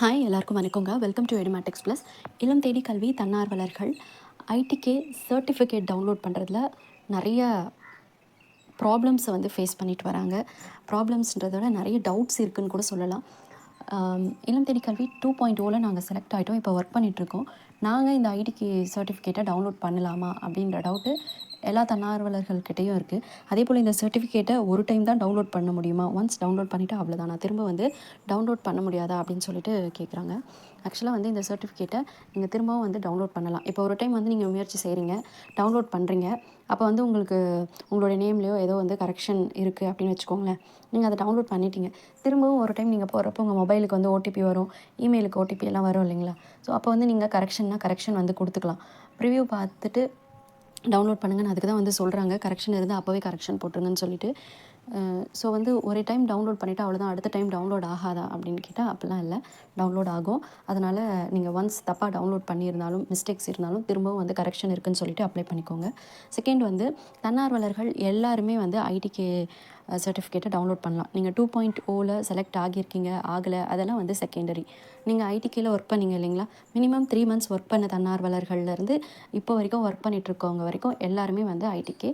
Hi எல்லாருக்கும் வணக்கங்க. Welcome to Edumatics plus இளம் தேடி கல்வி தன்னார்வலர்கள் ஐடிகே சர்டிஃபிகேட் டவுன்லோட் பண்ணுறதுல நிறைய ப்ராப்ளம்ஸை வந்து ஃபேஸ் பண்ணிட்டு வராங்க. ப்ராப்ளம்ஸ்ன்றதோட விட நிறைய டவுட்ஸ் இருக்குன்னு கூட சொல்லலாம். இளம் தேடி கல்வி டூ பாயிண்ட் ஓவில் நாங்கள் செலக்ட் ஆகிட்டோம் இப்போ ஒர்க் பண்ணிகிட்ருக்கோம் நாங்கள் இந்த ஐடிக்கு சர்டிஃபிகேட்டை டவுன்லோட் பண்ணலாமா அப்படின்ற டவுட்டு எல்லா தன்னார்வலர்கள்கிட்டையும் இருக்குது அதே போல் இந்த சர்டிஃபிகேட்டை ஒரு டைம் தான் டவுன்லோட் பண்ண முடியுமா? ஒன்ஸ் டவுன்லோட் பண்ணிவிட்டு அவ்வளோதான் நான் திரும்ப வந்து டவுன்லோட் பண்ண முடியாதா? அப்படின்னு சொல்லிட்டு கேட்குறாங்க ஆக்சுவலாக வந்து இந்த சர்டிஃபிகேட்டை நீங்கள் திரும்பவும் வந்து டவுன்லோட் பண்ணலாம். இப்போ ஒரு டைம் வந்து நீங்கள் முயற்சி செய்கிறீங்க டவுன்லோட் பண்ணுறீங்க அப்போ வந்து உங்களுக்கு உங்களுடைய நேம்லேயோ ஏதோ வந்து கரெக்ஷன் இருக்குது அப்படின்னு வச்சுக்கோங்களேன். நீங்கள் அதை டவுன்லோட் பண்ணிட்டீங்க. திரும்பவும் ஒரு டைம் நீங்கள் போகிறப்போ உங்கள் மொபைலுக்கு வந்து ஓடிபி வரும். இமெயிலுக்கு ஓடிபி எல்லாம் வரும் இல்லைங்களா? ஸோ அப்போ வந்து நீங்கள் கரெக்ஷன்னா கரெக்ஷன் வந்து கொடுத்துக்கலாம். ப்ரிவ்யூ பார்த்துட்டு டவுன்லோட் பண்ணுங்கன்னு அதுக்கு தான் வந்து சொல்கிறாங்க கரெக்ஷன் இருந்தால் அப்போவே கரெக்ஷன் போட்டுருங்கன்னு சொல்லிட்டு ஸோ வந்து ஒரு டைம் டவுன்லோட் பண்ணிவிட்டு அவ்வளோதான் அடுத்த டைம் டவுன்லோட் ஆகாதா அப்படின்னு கேட்டால் அப்படிலாம் இல்லை. டவுன்லோட் ஆகும். அதனால் நீங்கள் ஒன்ஸ் தப்பாக டவுன்லோட் பண்ணியிருந்தாலும் மிஸ்டேக்ஸ் இருந்தாலும் திரும்பவும் வந்து கரெக்ஷன் இருக்குன்னு சொல்லிட்டு அப்ளை பண்ணிக்கோங்க. செகண்ட் வந்து தன்னார்வலர்கள் எல்லாருமே வந்து ஐடிகே சர்டிஃபிகேட்டை டவுன்லோட் பண்ணலாம். நீங்கள் டூ பாயிண்ட் ஓவில் செலக்ட் ஆகியிருக்கீங்க ஆகலை அதெல்லாம் வந்து செகண்டரி நீங்கள் ஐடிகேயில் ஒர்க் பண்ணீங்க இல்லைங்களா? மினிமம் த்ரீ மந்த்ஸ் ஒர்க் பண்ண தன்னார்வலர்கள்லேருந்து இப்போ வரைக்கும் ஒர்க் பண்ணிகிட்ருக்கவங்க இருக்கவங்க வரைக்கும் எல்லாருமே வந்து ஐடிகே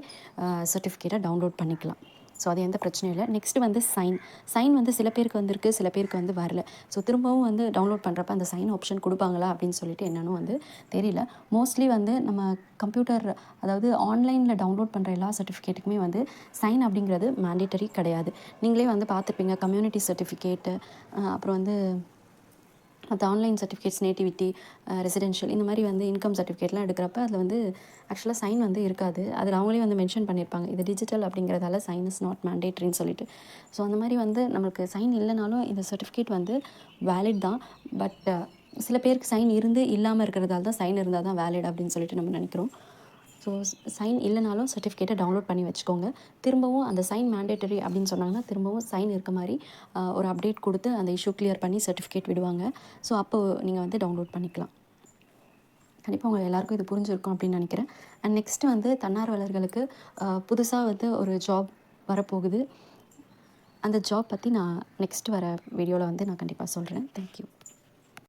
சர்டிஃபிகேட்டை டவுன்லோட் பண்ணிக்கலாம். ஸோ அது எந்த பிரச்சனையும் இல்லை. நெக்ஸ்ட் வந்து சைன் சைன் வந்து சில பேருக்கு வந்திருக்கு சில பேருக்கு வந்து வரல. ஸோ திரும்பவும் வந்து டவுன்லோட் பண்ணுறப்ப அந்த சைன் ஆப்ஷன் கொடுப்பாங்களா அப்படின்னு சொல்லிட்டு என்னன்னு வந்து தெரியல. மோஸ்ட்லி வந்து நம்ம கம்ப்யூட்டர் அதாவது ஆன்லைனில் டவுன்லோட் பண்ணுற எல்லா சர்டிஃபிகேட்டுக்குமே வந்து சைன் அப்படிங்கிறது மேண்டேட்டரி கிடையாது. நீங்களே வந்து பார்த்துருப்பீங்க கம்யூனிட்டி சர்டிஃபிகேட்டு அப்புறம் வந்து மற்ற ஆன்லைன் சர்டிஃபிகேட்ஸ் நேட்டிவிட்டி ரெசிடென்ஷியல் இந்த மாதிரி வந்து இன்கம் சர்டிஃபிகேட்லாம் எடுக்கிறப்ப அதில் வந்து ஆக்சுவலாக சைன் வந்து இருக்காது. அதில் அவங்களே வந்து மென்ஷன் பண்ணியிருப்பாங்க இது டிஜிட்டல் அப்படிங்கிறதால சைன் இஸ் நாட் மேண்டேட்ரின்னு சொல்லிட்டு. ஸோ அந்த மாதிரி வந்து நம்மளுக்கு சைன் இல்லைனாலும் இந்த சர்டிஃபிகேட் வந்து வேலிட் தான். பட் uh, சில பேருக்கு சைன் இருந்து இல்லாமல் இருக்கிறதால தான் சைன் இருந்தால் தான் வேலிட் அப்படின்னு சொல்லிட்டு நம்ம நினைக்கிறோம். ஸோ சைன் இல்லைனாலும் சர்டிஃபிகேட்டை டவுன்லோட் பண்ணி வச்சுக்கோங்க. திரும்பவும் அந்த சைன் மேண்டேட்டரி அப்படின்னு சொன்னாங்கன்னா திரும்பவும் சைன் இருக்க மாதிரி ஒரு அப்டேட் கொடுத்து அந்த இஷ்யூ கிளியர் பண்ணி சர்டிஃபிகேட் விடுவாங்க. ஸோ அப்போ நீங்கள் வந்து டவுன்லோட் பண்ணிக்கலாம். கண்டிப்பாக உங்கள் எல்லாருக்கும் இது புரிஞ்சிருக்கும் அப்படின்னு நினைக்கிறேன். அண்ட் நெக்ஸ்ட்டு வந்து தன்னார்வலர்களுக்கு புதுசாக வந்து ஒரு ஜாப் வரப்போகுது. அந்த ஜாப் பற்றி நான் நெக்ஸ்ட் வர வீடியோவில் வந்து நான் கண்டிப்பாக சொல்கிறேன் தேங்க்யூ